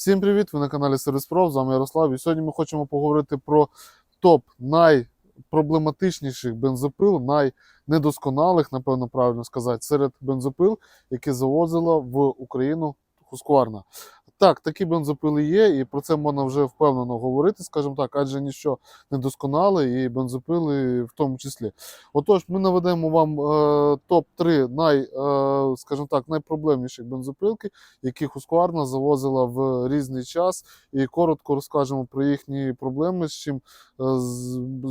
Всім привіт! Ви на каналі Сервіспро, з вами Ярослав. І сьогодні ми хочемо поговорити про топ найпроблематичніших бензопил, найнедосконалих, напевно, правильно сказати, серед бензопил, які завозила в Україну Husqvarna. Так, такі бензопили є, і про це можна вже впевнено говорити, скажімо так, адже ніщо не досконале, і бензопили в тому числі. Отож, ми наведемо вам е, топ-3 най, е, скажімо так, найпроблемніших бензопилки, які Husqvarna завозила в різний час, і коротко розкажемо про їхні проблеми, з чим е,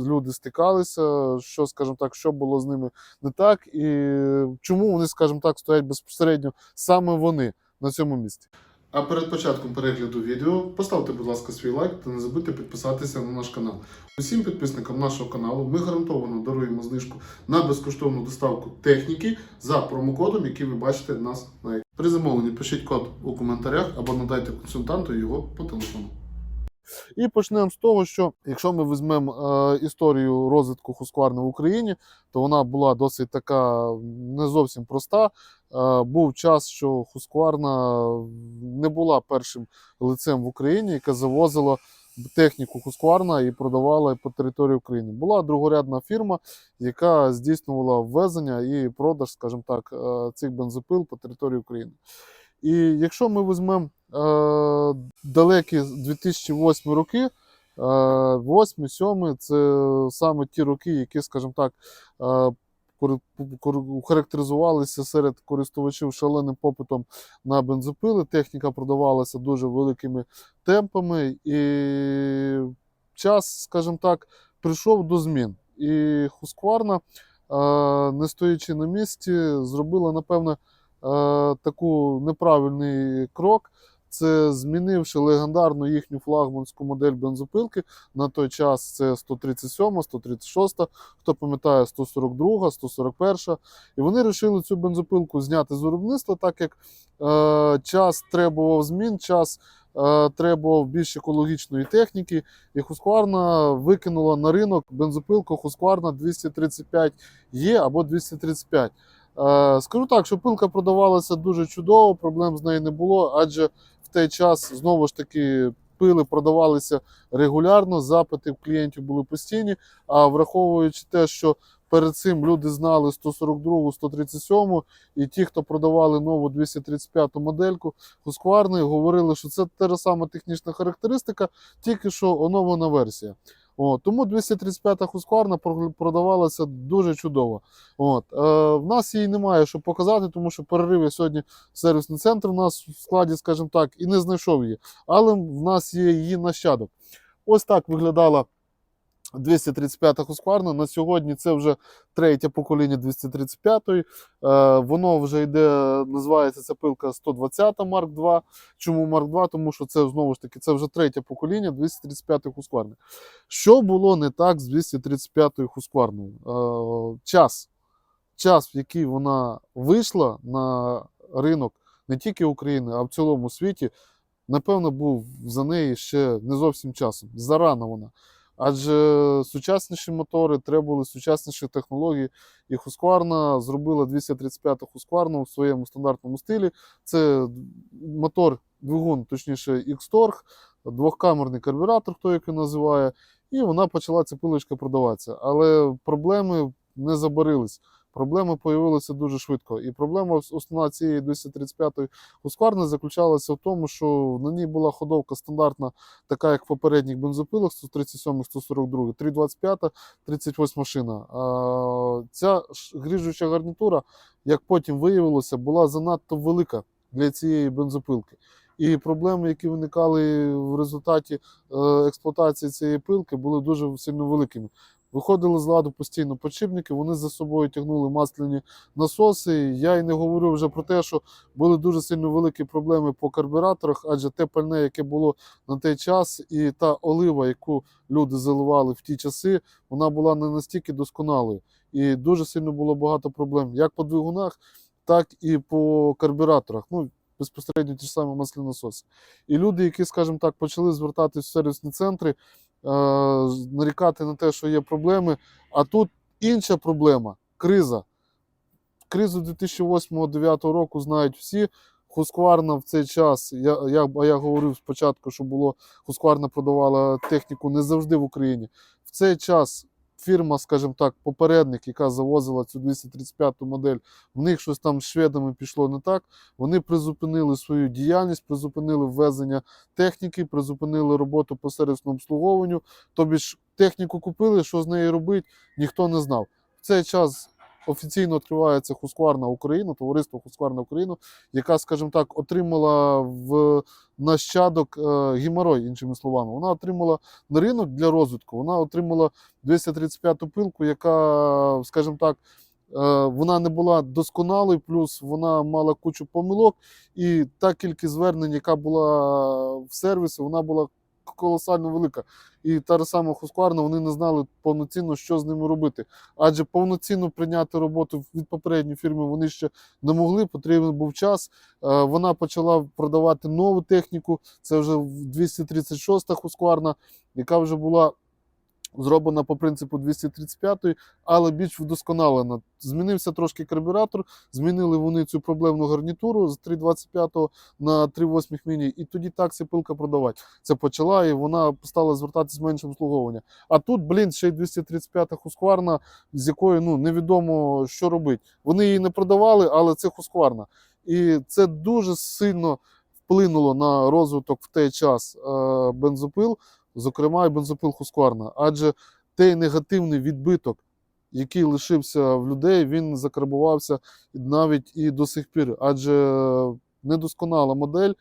люди стикалися, що, скажімо так, що було з ними не так, і чому вони, скажімо так, стоять безпосередньо саме вони на цьому місці. А перед початком перегляду відео поставте, будь ласка, свій лайк та не забудьте підписатися на наш канал. Усім підписникам нашого каналу ми гарантовано даруємо знижку на безкоштовну доставку техніки за промокодом, який ви бачите нас на. При замовленні пишіть код у коментарях або надайте консультанту його по телефону. І почнемо з того, що якщо ми візьмемо е, історію розвитку Husqvarna в Україні, то вона була досить така не зовсім проста. Е, був час, що Husqvarna не була першим лицем в Україні, яка завозила техніку Husqvarna і продавала по території України. Була другорядна фірма, яка здійснювала ввезення і продаж, скажімо так, е, цих бензопил по території України. І якщо ми візьмемо е, далекі 2008 роки, е, 8-7 це саме ті роки, які, скажімо так, е, характеризувалися серед користувачів шаленим попитом на бензопили. Техніка продавалася дуже великими темпами, і час, скажімо так, прийшов до змін. І Husqvarna, е, не стоячи на місці, зробила, напевно, таку неправильний крок. Це змінивши легендарну їхню флагманську модель бензопилки. На той час це 137, 136, хто пам'ятає 142, 141. І вони вирішили цю бензопилку зняти з виробництва, так як е, час требував змін, час е, требував більш екологічної техніки. І Husqvarna викинула на ринок бензопилку Husqvarna 235 е або 235. Е, Скажу так, що пилка продавалася дуже чудово, проблем з нею не було, адже в той час знову ж таки пили продавалися регулярно, запити в клієнтів були постійні. А враховуючи те, що перед цим люди знали 142, 137, і ті, хто продавали нову 235 модельку Husqvarna, говорили, що це та сама технічна характеристика, тільки що оновлена версія. О, тому 235 Husqvarna хускварна продавалася дуже чудово. От. Е, в нас її немає що показати, тому що перериви сьогодні сервісний центр у нас в складі, скажімо так, і не знайшов її. Але в нас є її нащадок. Ось так виглядала 235 Husqvarna. На сьогодні це вже третє покоління 235-ї. Е, воно вже йде, називається ця пилка 120 Mark II. Чому Mark II? Тому що це знову ж таки це вже третє покоління 235 Husqvarna. Що було не так з 235 Husqvarna? Е, час. Час, в який вона вийшла на ринок не тільки України, а в цілому світі, напевно, був за неї ще не зовсім часом. Зарано вона. Адже сучасніші мотори требували сучасніших технології, і Husqvarna зробила 235 Husqvarna в своєму стандартному стилі. Це мотор, двигун, точніше, X-Torg, двохкамерний карбюратор, хто його називає, і вона почала ця пилочка продаватися. Але проблеми не забарились. Проблеми появилися дуже швидко. І проблема основна цієї 235-ї Husqvarna заключалася в тому, що на ній була ходовка стандартна, така як в попередніх бензопилах 137, 142, 325, 38 шина. А, ця гріжуча гарнітура, як потім виявилося, була занадто велика для цієї бензопилки. І проблеми, які виникали в результаті е, експлуатації цієї пилки, були дуже сильно великими. Виходили з ладу постійно подшипники, вони за собою тягнули масляні насоси. Я й не говорю вже про те, що були дуже сильно великі проблеми по карбюраторах, адже те пальне, яке було на той час, і та олива, яку люди заливали в ті часи, вона була не настільки досконалою. І дуже сильно було багато проблем як по двигунах, так і по карбюраторах. Ну, безпосередньо ті ж самі масляні насоси. І люди, які, скажімо так, почали звертатись в сервісні центри, нарікати на те, що є проблеми. А тут інша проблема криза. Кризу 2008-2009 року знають всі. Хускварна в цей час, я, я, я говорив спочатку, що було Хускварна продавала техніку не завжди в Україні. В цей час фірма, скажімо так, попередник, яка завозила цю 235 модель, в них щось там з шведами пішло не так. Вони призупинили свою діяльність, призупинили ввезення техніки, призупинили роботу по сервісному обслуговуванню. Тобі ж техніку купили, що з нею робити, ніхто не знав. В цей час офіційно відкривається Husqvarna Україна, товариство Husqvarna Україна, яка, скажімо так, отримала в нащадок е, геморой, іншими словами. Вона отримала на ринок для розвитку, вона отримала 235-ту пилку, яка, скажімо так, е, вона не була досконалою, плюс вона мала кучу помилок, і та кількість звернень, яка була в сервісі, вона була колосально велика. І та ж сама Husqvarna, вони не знали повноцінно, що з ними робити. Адже повноцінно прийняти роботу від попередньої фірми вони ще не могли, потрібен був час. Е, Вона почала продавати нову техніку. Це вже 236-та Husqvarna, яка вже була зроблена по принципу 235-ї, але більш вдосконалена. Змінився трошки карбюратор, змінили вони цю проблемну гарнітуру з 3.25 на 3.8 міні, і тоді так ця пилка продавати. Це почала, і вона стала звертатись з меншим обслуговування. А тут, блін, ще й 235-та Husqvarna, з якою ну, невідомо, що робити. Вони її не продавали, але це Husqvarna. І це дуже сильно вплинуло на розвиток в той час е, бензопил, зокрема і бензопил Husqvarna. Адже той негативний відбиток, який лишився в людей, він закарбувався навіть і до сих пір. Адже недосконала модель,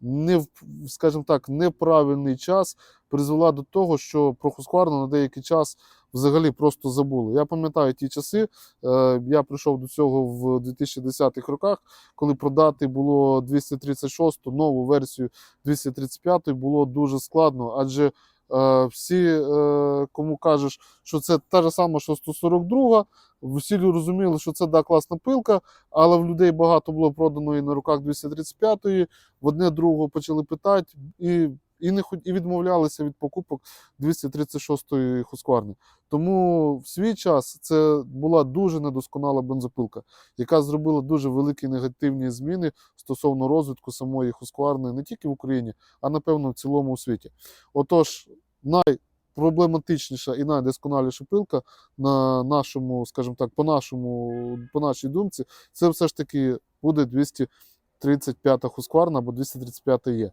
не, скажімо так, неправильний час призвела до того, що про Husqvarna на деякий час взагалі просто забули. Я пам'ятаю ті часи, е, я прийшов до цього в 2010-х роках, коли продати було 236-ту нову версію 235 було дуже складно, адже е, всі, е, кому кажеш, що це та ж сама, що 142, всі розуміли, що це да, класна пилка, але в людей багато було продано і на руках 235-ї, в одне другого почали питати і, і, не, і відмовлялися від покупок 236-ї Husqvarna. Тому в свій час це була дуже недосконала бензопилка, яка зробила дуже великі негативні зміни стосовно розвитку самої Husqvarna не тільки в Україні, а напевно в цілому у світі. Отож, найпроблематичніша і найдосконаліша пилка на нашому, скажімо так, по нашому, по нашій думці, це все ж таки буде 235 Husqvarna або 235 є.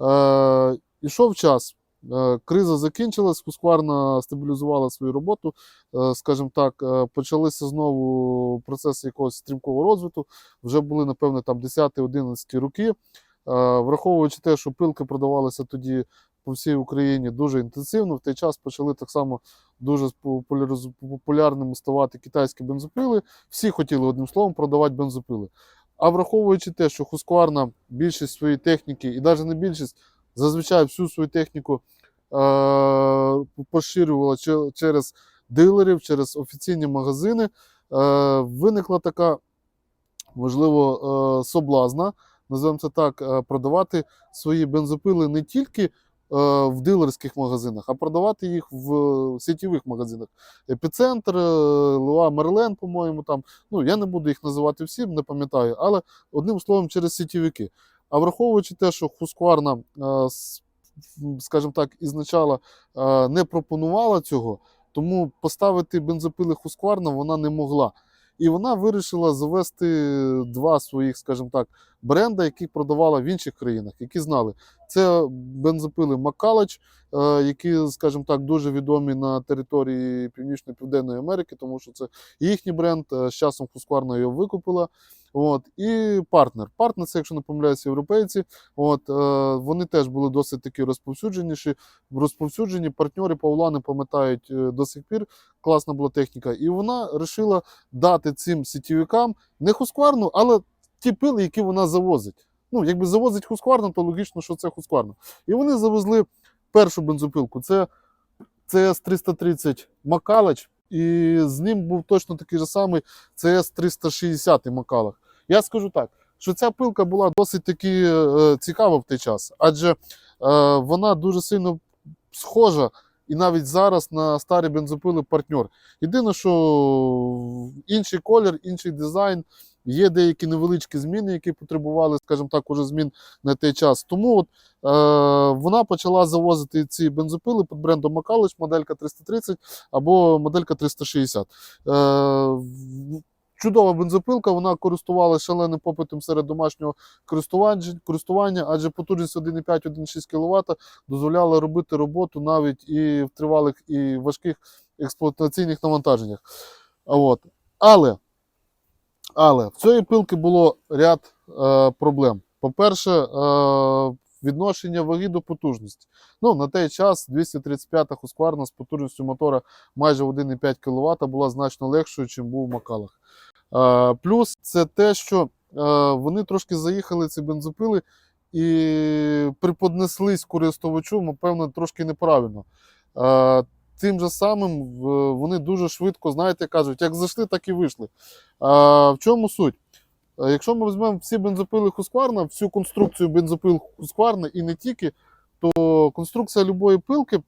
Е, ішов час. Е, Криза закінчилась, Husqvarna стабілізувала свою роботу. Е, Скажімо так, е, почалися знову процеси якогось стрімкого розвитку. Вже були, напевно, там 10-11 роки. Враховуючи те, що пилки продавалися тоді по всій Україні дуже інтенсивно, в той час почали так само дуже популярними ставати китайські бензопили. Всі хотіли одним словом продавати бензопили. А враховуючи те, що Husqvarna більшість своєї техніки, і навіть не більшість, зазвичай всю свою техніку е- поширювала че- через дилерів, через офіційні магазини, е- виникла така, можливо, е- соблазна, називаємо це так, е, продавати свої бензопили не тільки в дилерських магазинах, а продавати їх в сітєвих магазинах. Епіцентр, е, Луа Мерлен, по-моєму, там. Ну, я не буду їх називати всім, не пам'ятаю, але одним словом, через сітєвики. А враховуючи те, що е, скажімо так, ізначала е, не пропонувала цього, тому поставити бензопили Husqvarna вона не могла. І вона вирішила завести два своїх, скажімо так, бренда, які продавала в інших країнах, які знали. Це бензопили Макалач, е, які, скажімо так, дуже відомі на території Північної Південної Америки, тому що це їхній бренд. е, З часом Husqvarna його викупила. От, і партнер. Партнер, це, якщо не помиляюся, європейці. От, е, вони теж були досить такі розповсюдженіші. Розповсюджені партнери Павла не пам'ятають е, до сих пір. Класна була техніка. І вона вирішила дати цим сітєвикам не Husqvarna, але ті пили, які вона завозить. Ну, якби завозить Husqvarna, то логічно, що це Husqvarna. І вони завезли першу бензопилку. Це CS330 Макалач, і з ним був точно такий же самий CS360 Макалах. Я скажу так, що ця пилка була досить таки е, цікава в той час, адже е, вона дуже сильно схожа. І навіть зараз на старі бензопили партнер. Єдине, що інший колір, інший дизайн, Є деякі невеличкі зміни, які потребували, скажімо так, уже змін на той час. Тому от, е, вона почала завозити ці бензопили під брендом Макалич, моделька 330 або моделька 360. Е, Чудова бензопилка, вона користувалася шаленим попитом серед домашнього користування, адже потужність 1,5-1,6 кВт дозволяла робити роботу навіть і в тривалих і важких експлуатаційних навантаженнях. От. Але, але в цієї пилки було ряд е, проблем. По-перше, е, відношення ваги до потужності. Ну, на той час 235-та Husqvarna з потужністю мотора майже 1,5 кВт була значно легшою, ніж був в Макалах. Е, плюс це те, що е, вони трошки заїхали ці бензопили і приподнеслись користувачу, напевно, трошки неправильно. Тим же самим вони дуже швидко, знаєте, кажуть, як зайшли, так і вийшли. А, в чому суть? Якщо ми візьмемо всі бензопили Husqvarna, всю конструкцію бензопил Husqvarna і не тільки, то конструкція любої пилки,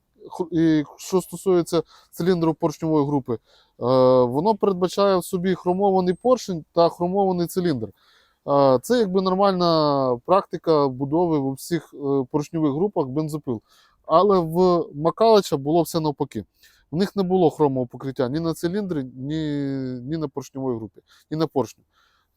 що стосується циліндру поршньової групи, воно передбачає в собі хромований поршень та хромований циліндр. Це якби нормальна практика будови у всіх е, поршньових групах бензопил. Але в Макалича було все навпаки. У них не було хромового покриття ні на циліндрі, ні, ні на поршньовій групі, ні на поршню.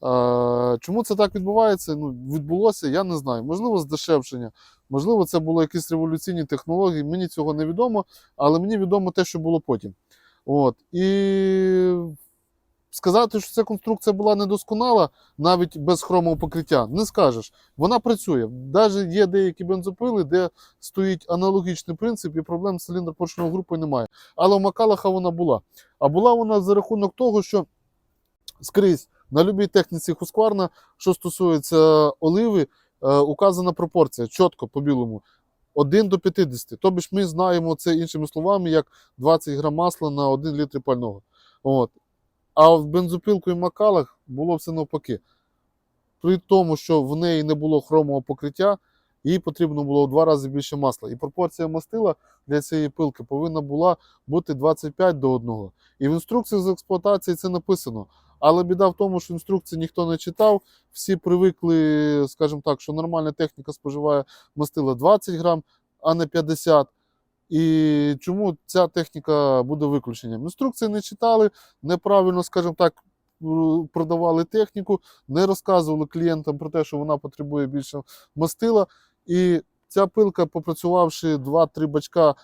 Е, чому це так відбувається? Ну, відбулося, я не знаю. Можливо, здешевшення, можливо, це були якісь революційні технології. Мені цього не відомо, але мені відомо те, що було потім. От. І сказати, що ця конструкція була недосконала, навіть без хромового покриття, не скажеш. Вона працює. Навіть є деякі бензопили, де стоїть аналогічний принцип, і проблем з циліндр поршневої групи немає. Але у Макалаха вона була. А була вона за рахунок того, що скрізь на любій техніці Husqvarna, що стосується оливи, е, указана пропорція чітко по білому. 1 до 50. Тобто ж ми знаємо це іншими словами, як 20 грам масла на 1 літр пального. От. А в бензопилку і макалах було все навпаки. При тому, що в неї не було хромового покриття, їй потрібно було в два рази більше масла. І пропорція мастила для цієї пилки повинна була бути 25 до 1. І в інструкціях з експлуатації це написано. Але біда в тому, що інструкції ніхто не читав. Всі привикли, скажімо так, що нормальна техніка споживає мастила 20 грам, а не 50. І чому ця техніка буде виключенням? Інструкції не читали, неправильно, скажімо так, продавали техніку, не розказували клієнтам про те, що вона потребує більше мастила. І ця пилка, попрацювавши 2-3 бачка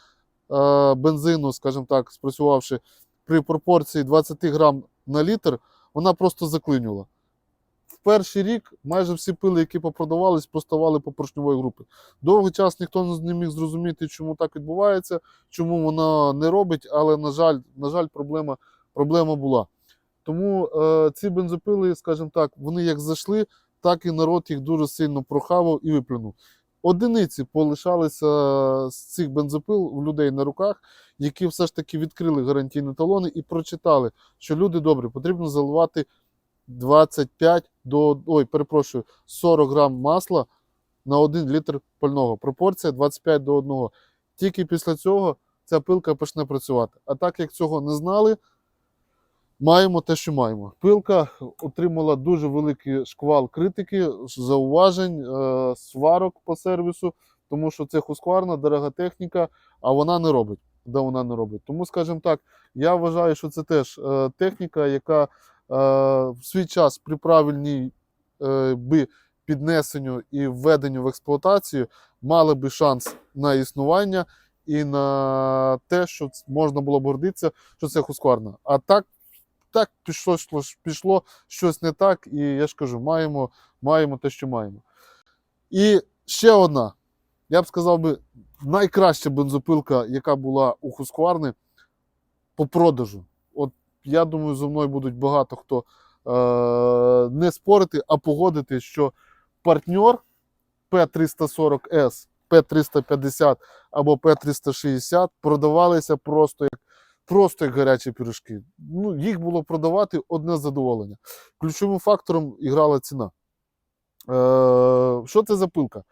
е, бензину, скажімо так, спрацювавши при пропорції 20 грам на літр, вона просто заклинювала. Перший рік майже всі пили, які попродавались, поставали по поршньової групи. Довгий час ніхто не міг зрозуміти, чому так відбувається, чому вона не робить, але, на жаль, на жаль, проблема, проблема була. Тому е, ці бензопили, скажімо так, вони як зайшли, так і народ їх дуже сильно прохавав і виплюнув. Одиниці полишалися з цих бензопил у людей на руках, які все ж таки відкрили гарантійні талони і прочитали, що люди добрі, потрібно заливати 25 до ой, перепрошую, 40 грам масла на 1 літр пального. Пропорція 25 до 1. Тільки після цього ця пилка почне працювати. А так як цього не знали, маємо те, що маємо. Пилка отримала дуже великий шквал критики, зауважень, е, сварок по сервісу, тому що це Husqvarna, дорога техніка, а вона не робить. Да, вона не робить. Тому, скажімо так, я вважаю, що це теж е, техніка, яка в свій час при правильній е, би піднесенню і введенню в експлуатацію мали би шанс на існування і на те, що можна було б гордитися, що це Husqvarna. А так, так пішло, пішло, щось не так, і я ж кажу, маємо, маємо те, що маємо. І ще одна, я б сказав би, найкраща бензопилка, яка була у Husqvarna по продажу. Я думаю, зо мною будуть багато хто е- не спорити, а погодити, що партнер P340S, P350 або P360 продавалися просто як, просто як гарячі пиріжки. Ну, їх було продавати одне задоволення. Ключовим фактором іграла ціна. Е, що це за пилка?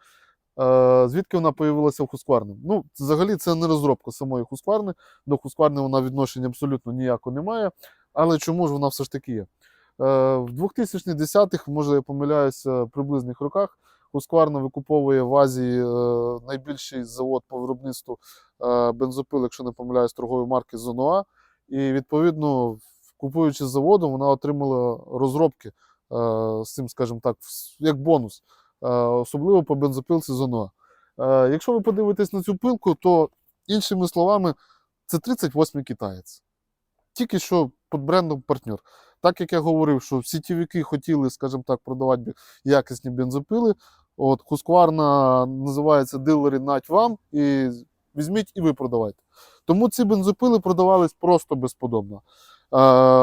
Е, звідки вона появилася в Husqvarna? Ну, взагалі, це не розробка самої Husqvarna. До Husqvarna вона відношення абсолютно ніякого не має. Але чому ж вона все ж таки є? в 2010-х, може я помиляюся, приблизних роках Husqvarna викуповує в Азії е, найбільший завод по виробництву е, бензопил, якщо не помиляюсь, торгової марки Зонуа. І відповідно, купуючи з заводу, вона отримала розробки е, з цим, скажімо так, як бонус, е, особливо по бензопилці Зонуа. Е, Якщо ви подивитесь на цю пилку, то іншими словами, це 38-й китаєць. Тільки що під брендом партнер. Так як я говорив, що сітєвики хотіли, скажімо так, продавати якісні бензопили. От Husqvarna називається дилери нать вам і візьміть і ви продавайте. Тому ці бензопили продавались просто безподобно. Е,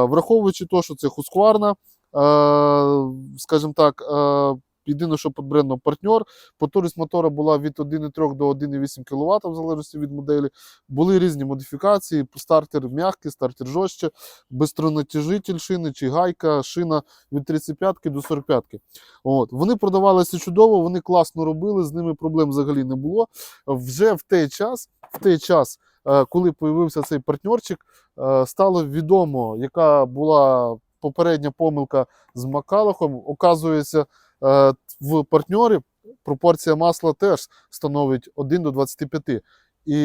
враховуючи те, що це Husqvarna, е, скажімо так, е, єдине, що під брендом партнер, потужність мотора була від 1,3 до 1,8 кВт, в залежності від моделі. Були різні модифікації: стартер м'який, стартер жорстче, безстронатяжитель шини чи гайка, шина від 35 до 45. От. Вони продавалися чудово, вони класно робили, з ними проблем взагалі не було. Вже в той час, в той час е, коли появився цей партнерчик, е, стало відомо, яка була попередня помилка з Макалахом. Оказується, в партнері пропорція масла теж становить 1 до 25. І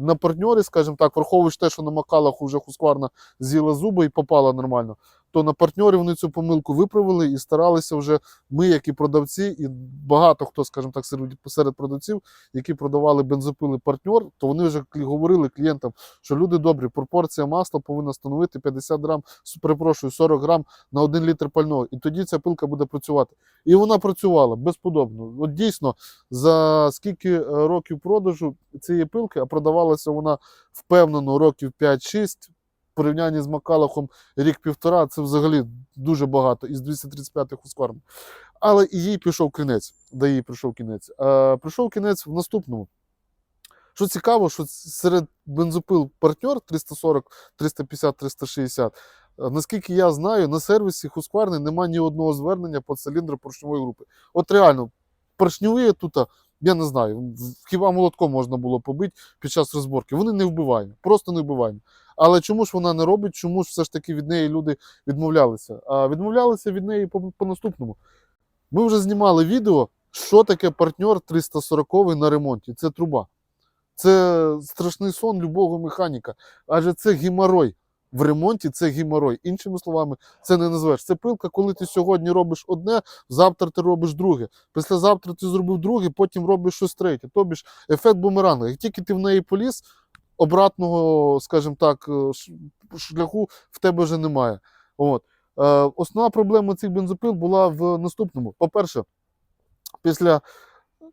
на партньори, скажімо так, враховуючи те, що на Макалах уже хускварна з'їла зуби і попала нормально, то на партнері вони цю помилку виправили і старалися вже ми, як і продавці, і багато хто, скажімо так, серед, серед продавців, які продавали бензопили партнер, то вони вже говорили клієнтам, що люди добрі, пропорція масла повинна становити 50 грам, перепрошую, 40 грам на 1 літр пального. І тоді ця пилка буде працювати. І вона працювала безподобно. От дійсно, за скільки е, років продажу цієї пилки, а продавалася вона впевнено років 5-6. Порівнянні з Макалахом рік-півтора, це взагалі дуже багато із 235 х Husqvarna. Але і їй пішов кінець, де їй прийшов кінець. Е, прийшов кінець в наступному. Що цікаво, що серед бензопил партнер 340, 350, 360, е, наскільки я знаю, на сервісі Husqvarna немає ні одного звернення по циліндру поршньової групи. От реально, поршньові тут, я не знаю, хіба молотком можна було побити під час розборки. Вони не вбиваємо, просто не вбиваємо. Але чому ж вона не робить, чому ж все ж таки від неї люди відмовлялися? А відмовлялися від неї по, по наступному. Ми вже знімали відео, що таке партнер 340 на ремонті. Це труба. Це страшний сон любого механіка. Адже це геморой. В ремонті це геморой. Іншими словами, це не назвеш. Це пилка, коли ти сьогодні робиш одне, завтра ти робиш друге. Післязавтра ти зробив друге, потім робиш щось третє. Тобі ж ефект бумеранга. Як тільки ти в неї поліз, обратного, скажімо так, е, шляху в тебе вже немає. От. Е, основна проблема цих бензопил була в наступному. По-перше, після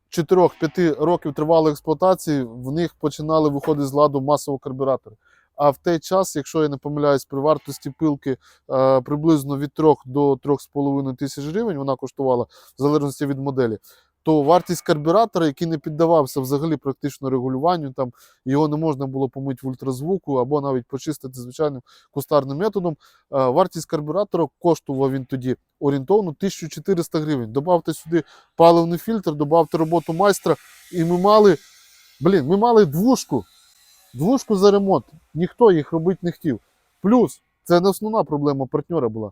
4-5 років тривалої експлуатації в них починали виходити з ладу масово карбюратори. А в той час, якщо я не помиляюсь, при вартості пилки е, приблизно від 3 до 3,5 тисяч гривень вона коштувала в залежності від моделі, то вартість карбюратора, який не піддавався взагалі практично регулюванню, там його не можна було помити в ультразвуку або навіть почистити звичайним кустарним методом. е, Вартість карбюратора коштував він тоді орієнтовно 1400 гривень. Добавте сюди паливний фільтр, додавте роботу майстра, і ми мали, блін, ми мали двушку. Двушку за ремонт. Ніхто їх робити не хотів. Плюс, це не основна проблема партнера була.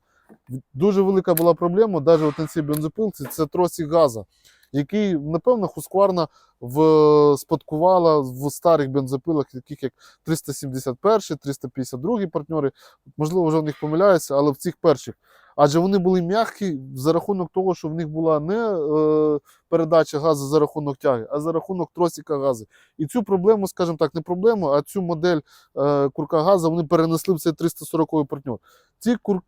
Дуже велика була проблема, навіть на цій бензопилці, це тросик газа, який, напевно, Husqvarna в, спадкувала в старих бензопилах, таких як 371, 352 партнери. Можливо, вже в них помиляюся, але в цих перших. Адже вони були м'які за рахунок того, що в них була не е, передача газу за рахунок тяги, а за рахунок тросика газу. І цю проблему, скажімо так, не проблему, а цю модель е, курка газу вони перенесли в цей 340 партнер. Ці кур...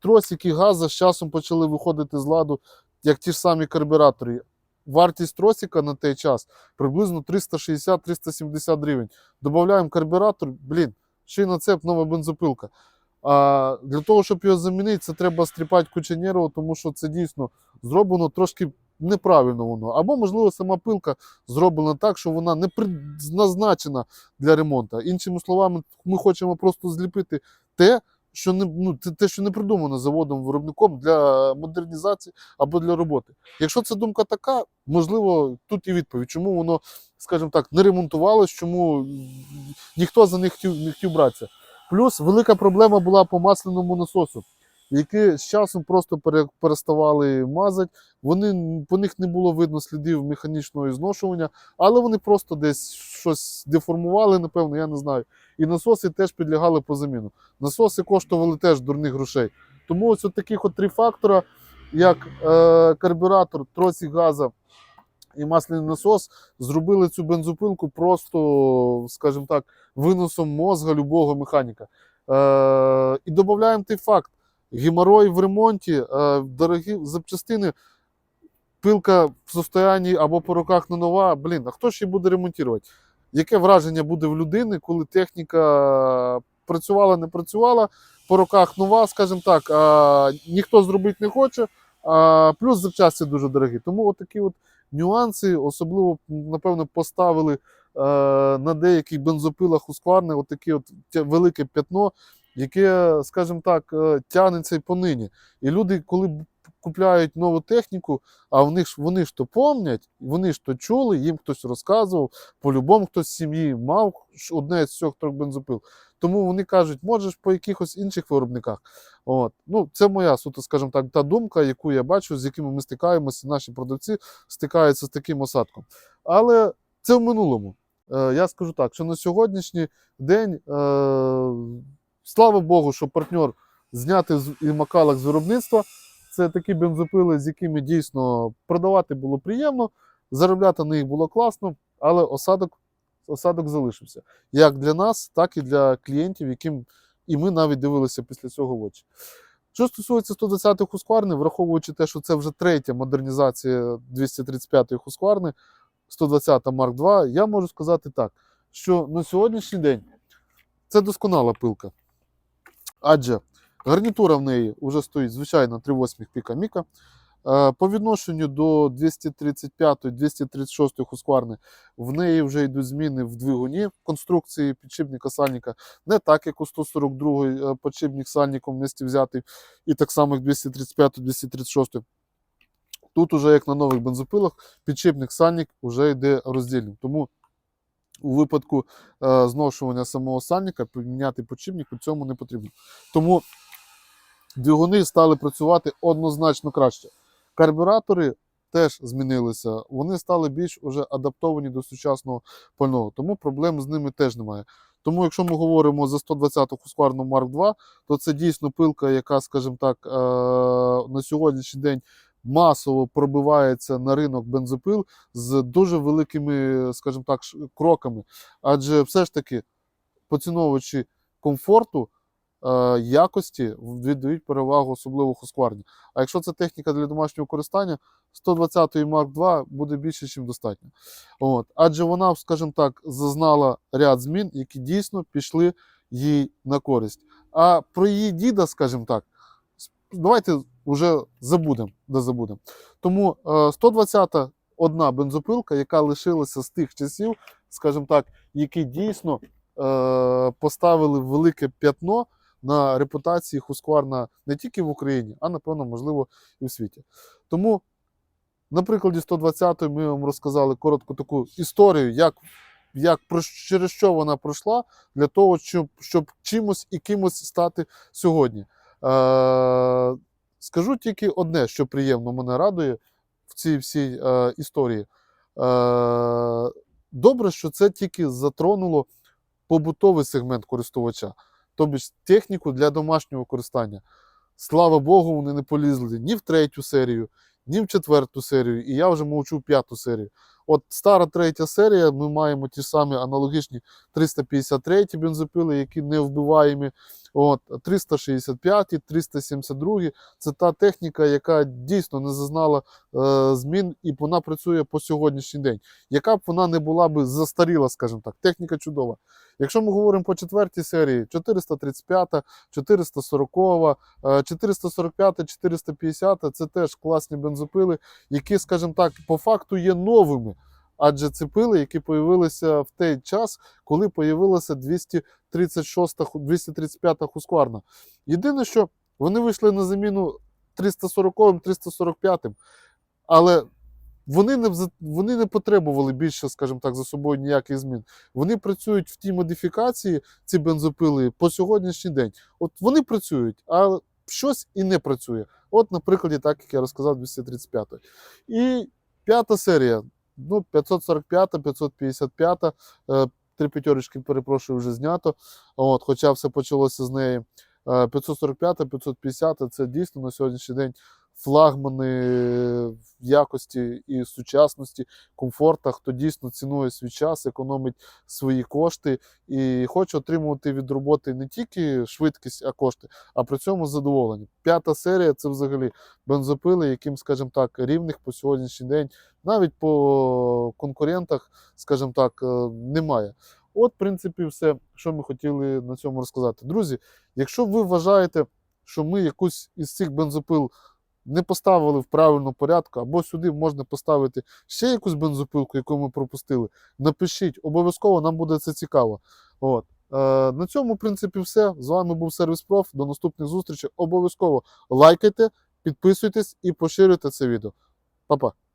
тросики газу з часом почали виходити з ладу, як ті ж самі карбюратори. Вартість тросика на той час приблизно 360-370 гривень. Додаємо карбюратор, блін, ще на цеп нова бензопилка. А для того, щоб його замінити, це треба стріпати кученєру, тому що це дійсно зроблено трошки неправильно воно. Або, можливо, сама пилка зроблена так, що вона не предназначена для ремонту. Іншими словами, ми хочемо просто зліпити те, що не, ну, те, що не придумано заводом виробником для модернізації або для роботи. Якщо це думка така, можливо, тут і відповідь, чому воно, скажімо так, не ремонтувалось, чому ніхто за них хотів, не хотів братися. Плюс велика проблема була по масляному насосу. які з часом просто переставали мазати. Вони, по них не було видно слідів механічного зношування, але вони просто десь щось деформували, напевно, я не знаю. І насоси теж підлягали по заміну. Насоси коштували теж дурних грошей. Тому ось от таких от три фактора, як е, карбюратор, тросик газа і масляний насос, зробили цю бензопилку просто, скажімо так, виносом мозга любого механіка. Е, і додаємо той факт: геморой в ремонті, е, дорогі запчастини. Пилка в состоянні або по руках не нова. Блін, а хто ж її буде ремонтувати? Яке враження буде в людини, коли техніка працювала, не працювала, по руках нова, скажімо так, а ніхто зробити не хоче, плюс запчасти дуже дорогі. Тому от от нюанси, особливо, напевно, поставили е, на деяких бензопилах у скварне отаке от велике п'ятно, яке, скажімо так, е, тягнеться й понині. І люди, коли купляють нову техніку, а вони ж вони ж то помнять, вони ж то чули, їм хтось розказував, по-любому хтось з сім'ї мав одне з цих трьох бензопил. Тому вони кажуть, можеш по якихось інших виробниках. От. Ну, це моя суто, скажімо так, та думка, яку я бачу, з якими ми стикаємося, наші продавці стикаються з таким осадком. Але це в минулому. Е, я скажу так, що на сьогоднішній день, е, слава Богу, що партнер знятий з макалок з виробництва. Це такі бензопили, з якими дійсно продавати було приємно, заробляти на них було класно, але осадок, осадок залишився. Як для нас, так і для клієнтів, яким і ми навіть дивилися після цього в очі. Що стосується 120-х Husqvarna, враховуючи те, що це вже третя модернізація 235-ї Husqvarna, 120 Mark II, я можу сказати так, що на сьогоднішній день це досконала пилка. Адже гарнітура в неї вже стоїть звичайно 3,8 піка Міка. Е, По відношенню до 235-236 Husqvarna в неї вже йдуть зміни в двигуні конструкції підшипника сальника. Не так, як у 142 підшипник сальником вместе взятий, і так само як 235-236. Тут уже, як на нових бензопилах, підшипник сальник вже йде роздільним. Тому у випадку е, зношування самого сальника поміняти підшипник у цьому не потрібно. Тому двигуни стали працювати однозначно краще. Карбюратори теж змінилися, вони стали більш уже адаптовані до сучасного пального, тому проблем з ними теж немає. Тому, якщо ми говоримо за 120-ту Husqvarna Mark II, то це дійсно пилка, яка, скажімо так, е, на сьогоднішній день масово пробивається на ринок бензопил з дуже великими, скажімо так, кроками. Адже все ж таки поціновувачі комфорту, якості віддають перевагу особливо Husqvarna. А якщо це техніка для домашнього користання, 120 Mark II буде більше, ніж достатньо. От. Адже вона, скажімо так, зазнала ряд змін, які дійсно пішли їй на користь. А про її діда, скажімо так, давайте вже забудемо, де забудемо. Тому е, 120-та одна бензопилка, яка лишилася з тих часів, скажімо так, які дійсно е, поставили велике п'ятно на репутації Husqvarna не тільки в Україні, а напевно, можливо, і в світі. Тому на прикладі 120-ї ми вам розказали коротку таку історію, як, як через що вона пройшла, для того, щоб, щоб чимось і кимось стати сьогодні. Е, скажу тільки одне, що приємно мене радує в цій всій е, історії. Е, добре, що це тільки затронуло побутовий сегмент користувача, тобто техніку для домашнього користання. Слава Богу, вони не полізли ні в третю серію, ні в четверту серію, і я вже мовчу п'яту серію. От стара третя серія, ми маємо ті самі аналогічні 353 бензопили, які не вбиваємі. От, 365, 372 це та техніка, яка дійсно не зазнала е, змін, і вона працює по сьогоднішній день. Яка б вона не була б застаріла, скажімо так, техніка чудова. Якщо ми говоримо по четвертій серії, 435, 440, е, 445, 450 це теж класні бензопили, які, скажімо так, по факту є новими. Адже це пили, які появилися в той час, коли появилася 236 235 Husqvarna. Єдине, що вони вийшли на заміну 340 345 але вони не, вони не потребували більше, скажімо так, за собою ніяких змін. Вони працюють в тій модифікації, ці бензопили, по сьогоднішній день. От вони працюють, а щось і не працює. От, на прикладі, так як я розказав, 235. І п'ята серія. Ну, 545, 555, е, три п'ятерочки, перепрошую, вже знято. От, хоча все почалося з неї. Е, 545, 550 це дійсно на сьогоднішній день флагмани в якості і сучасності, комфорта, хто дійсно цінує свій час, економить свої кошти і хоче отримувати від роботи не тільки швидкість, а кошти, а при цьому задоволення. П'ята серія це взагалі бензопили, яким, скажімо так, рівних по сьогоднішній день, навіть по конкурентах, скажімо так, е, немає. От, в принципі, все, що ми хотіли на цьому розказати. Друзі, якщо ви вважаєте, що ми якусь із цих бензопил не поставили в правильному порядку, або сюди можна поставити ще якусь бензопилку, яку ми пропустили, напишіть, обов'язково нам буде це цікаво. От. Е, на цьому, в принципі, все. З вами був Сервіс Проф. До наступних зустрічей. Обов'язково лайкайте, підписуйтесь і поширюйте це відео. Па-па.